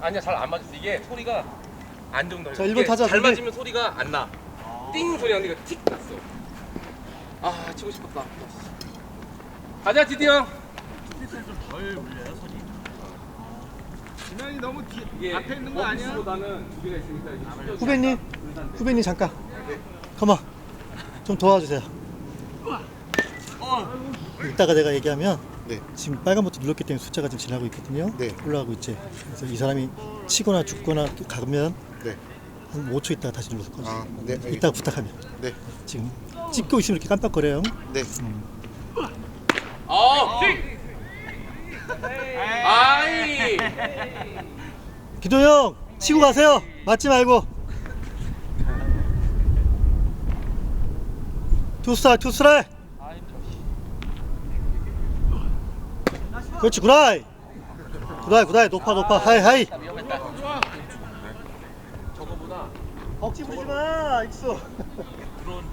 아니야 잘 안 맞았어. 이게 소리가 안 좋은 자, 일본 타자 잘 준비. 맞으면 소리가 안 나. 띵 소리 나는데 이거 틱 났어. 아 치고 싶었다. 가자 디디 형. 진환이 너무 뒤 이게 앞에 있는 거 아니야? 보다는 두 개가 있으니까 이게. 후배님, 후배님 잠깐. 가만. 좀 도와주세요. 이따가 내가 얘기하면 네. 지금 빨간 버튼 눌렀기 때문에 숫자가 지금 지나고 있거든요. 네. 올라가고 있지. 그래서 이 사람이 치거나 죽거나 가면 네. 한 5초 있다가 다시 눌러서 꺼주세요. 아, 네. 알겠습니다. 이따가 부탁하면. 네. 지금 찍고 있으면 이렇게 깜빡거려요. 네. 어. 아이. 기도 형 치고 가세요. 맞지 말고. 투스트라이 투스트라이. 그렇지 굿라이. 굿라이 굿라이 높아 높아 하이 하이. 억지 부리지 마 익수.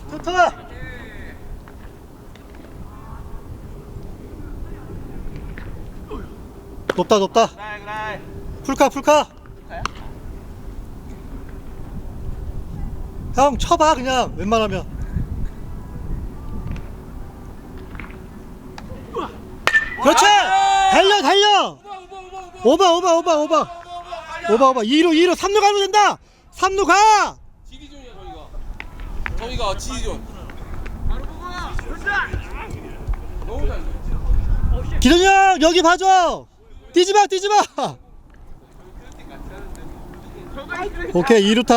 투투. 높다 높다. 풀카 풀카. 형 쳐봐 그냥 웬만하면. 그렇지. 달려 달려. 오바 오바 오바 오바. 오바 오바 2루 2루 3루 가면 된다. 3루 가. 지디존이야 저희가. 저희가 지디존. 너무 잘. 기동이 형 여기 봐줘. 뛰지 마 뛰지 마. 오케이 2루 타.